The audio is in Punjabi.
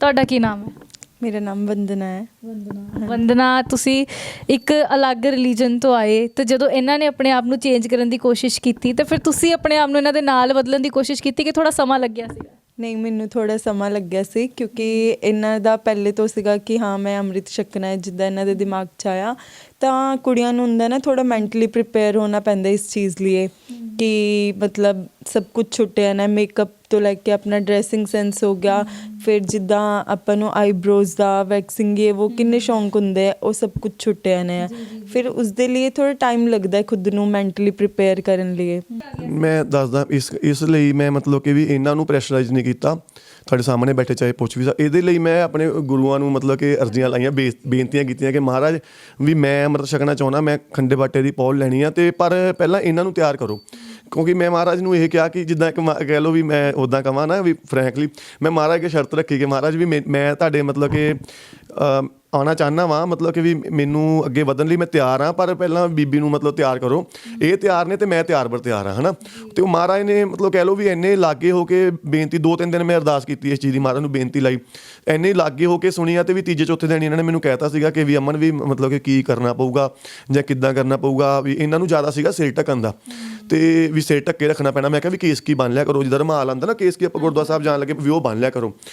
ਤੁਹਾਡਾ ਕੀ ਨਾਮ ਹੈ? ਮੇਰਾ ਨਾਮ ਵੰਦਨਾ ਹੈ। ਵੰਦਨਾ। ਵੰਦਨਾ ਤੁਸੀਂ ਇੱਕ ਅਲੱਗ ਰਿਲੀਜਨ ਤੋਂ ਆਏ ਤੇ ਜਦੋਂ ਇਹਨਾਂ ਨੇ ਆਪਣੇ ਆਪ ਨੂੰ ਚੇਂਜ ਕਰਨ ਦੀ ਕੋਸ਼ਿਸ਼ ਕੀਤੀ ਤੇ ਫਿਰ ਤੁਸੀਂ ਆਪਣੇ ਆਪ ਨੂੰ ਇਹਨਾਂ ਦੇ ਨਾਲ ਬਦਲਣ ਦੀ ਕੋਸ਼ਿਸ਼ ਕੀਤੀ ਕਿ ਥੋੜਾ ਸਮਾਂ ਲੱਗਿਆ ਸੀਗਾ? ਨਹੀਂ ਮੈਨੂੰ ਥੋੜਾ ਸਮਾਂ ਲੱਗਿਆ ਸੀ ਕਿਉਂਕਿ ਇਹਨਾਂ ਦਾ ਪਹਿਲੇ ਤੋਂ ਸੀਗਾ ਕਿ ਹਾਂ ਮੈਂ ਅੰਮ੍ਰਿਤ ਛਕਣਾ ਹੈ ਜਿੱਦਾਂ ਇਹਨਾਂ ਦੇ ਦਿਮਾਗ 'ਚ ਆਇਆ। ਤਾਂ ਕੁੜੀਆਂ ਨੂੰ ਹੁੰਦਾ ਨਾ ਥੋੜਾ ਮੈਂਟਲੀ ਪ੍ਰਿਪੇਅਰ ਹੋਣਾ ਪੈਂਦਾ ਇਸ ਚੀਜ਼ ਲਈ ਕਿ ਮਤਲਬ ਸਭ ਕੁਝ ਛੁੱਟਿਆ ਨਾ ਮੇਕਅਪ ਤੋਂ ਲੈ ਕੇ ਆਪਣਾ ਡਰੈਸਿੰਗ ਸੈਂਸ ਹੋ ਗਿਆ ਫਿਰ ਜਿੱਦਾਂ ਆਪਾਂ ਨੂੰ ਆਈਬ੍ਰੋਜ਼ ਦਾ ਵੈਕਸਿੰਗ ਇਹ ਉਹ ਕਿੰਨੇ ਸ਼ੌਂਕ ਹੁੰਦੇ ਆ ਉਹ ਸਭ ਕੁਝ ਛੁੱਟਿਆ ਨੇ ਫਿਰ ਉਸ ਦੇ ਲਈ ਥੋੜਾ ਟਾਈਮ ਲੱਗਦਾ ਹੈ ਖੁਦ ਨੂੰ ਮੈਂਟਲੀ ਪ੍ਰਿਪੇਅਰ ਕਰਨ ਲਈ ਮੈਂ ਦੱਸਦਾ ਇਸ ਇਸ ਲਈ ਮੈਂ ਮਤਲਬ ਕਿ ਵੀ ਇਹਨਾਂ ਨੂੰ ਪ੍ਰੈਸ਼ਰਾਈਜ਼ ਨਹੀਂ ਕੀਤਾ। ਤੁਹਾਡੇ ਸਾਹਮਣੇ ਬੈਠੇ ਚਾਹੇ ਪੁੱਛ ਵੀ ਸਕ ਇਹਦੇ ਲਈ ਮੈਂ ਆਪਣੇ ਗੁਰੂਆਂ ਨੂੰ ਮਤਲਬ ਕਿ ਅਰਜ਼ੀਆਂ ਲਾਈਆਂ ਬੇ- ਬੇਨਤੀਆਂ ਕੀਤੀਆਂ ਕਿ ਮਹਾਰਾਜ ਵੀ ਮੈਂ ਅੰਮ੍ਰਿਤ ਛਕਣਾ ਚਾਹੁੰਦਾ ਮੈਂ ਖੰਡੇ ਬਾਟੇ ਦੀ ਪੌਲ ਲੈਣੀ ਆ ਤੇ ਪਰ ਪਹਿਲਾਂ ਇਹਨਾਂ ਨੂੰ ਤਿਆਰ ਕਰੋ। ਕਿਉਂਕਿ ਮੈਂ ਮਹਾਰਾਜ ਨੂੰ ਇਹ ਕਿਹਾ ਕਿ ਜਿੱਦਾਂ ਇੱਕ ਮਾ- ਕਹਿ ਲਓ ਵੀ ਮੈਂ ਉਦਾਂ ਕਵਾਂ ਨਾ ਵੀ ਫਰੈਂਕਲੀ ਮੈਂ ਮਹਾਰਾਜ ਅੱਗੇ ਸ਼ਰਤ ਰੱਖੀ ਕਿ ਮਹਾਰਾਜ ਵੀ ਮੈਂ ਮੈਂ ਤੁਹਾਡੇ ਮਤਲਬ ਕਿ ਅਮ, ਆਉਣਾ ਚਾਹੁੰਦਾ ਵਾਂ ਮਤਲਬ ਕਿ ਵੀ ਮੈਨੂੰ ਅੱਗੇ ਵਧਣ ਲਈ ਮੈਂ ਤਿਆਰ ਹਾਂ ਪਰ ਪਹਿਲਾਂ ਬੀਬੀ ਨੂੰ ਮਤਲਬ ਤਿਆਰ ਕਰੋ। ਇਹ ਤਿਆਰ ਨੇ ਤੇ ਮੈਂ ਤਿਆਰ ਬਰ ਤਿਆਰ ਹਾਂ ਹਨਾ? ਤੇ ਉਹ ਮਹਾਰਾਜ ਨੇ ਮਤਲਬ ਕਹਿ ਲਓ ਵੀ ਇੰਨੇ ਲਾਗੇ ਹੋ ਕੇ ਬੇਨਤੀ ਦੋ ਤਿੰਨ ਦਿਨ ਮੈਂ ਅਰਦਾਸ ਕੀਤੀ ਇਸ ਚੀਜ਼ ਦੀ ਮਹਾਰਾਜ ਨੂੰ ਬੇਨਤੀ ਲਾਈ। ਇੰਨੇ ਲਾਗੇ ਹੋ ਕੇ ਸੁਣੀਆ ਤੇ ਵੀ ਤੀਜੇ ਚੌਥੇ ਦਿਨ ਇਹਨਾਂ ਨੇ ਮੈਨੂੰ ਕਹਿਤਾ ਸੀਗਾ ਕਿ ਵੀ ਅਮਨ ਵੀ ਮਤਲਬ ਕਿ ਕੀ ਕਰਨਾ ਪਊਗਾ ਜਾਂ ਕਿੱਦਾਂ ਕਰਨਾ ਪਊਗਾ ਵੀ ਇਹਨਾਂ ਨੂੰ ਜ਼ਿਆਦਾ ਸੀਗਾ ਸਿਰ ਢੱਕਣ ਦਾ। ਤੇ ਵੀ ਸਿਰ ਢੱਕੇ ਰੱਖਣਾ ਪੈਣਾ। ਮੈਂ ਕਿਹਾ ਵੀ ਕੇਸ ਕੀ ਬਣ ਲਿਆ ਕਰੋ? ਜਿੱਦਾਂ ਰਮਾਲ ਆਂਦਾ ਨਾ, ਕੇਸ ਕੀ ਆਪਾਂ ਗੁਰਦੁਆਰਾ ਸਾਹਿਬ ਜਾਣ ਲੱਗੇ, ਵੀ ਉਹ ਬਣ ਲਿਆ ਕਰੋ।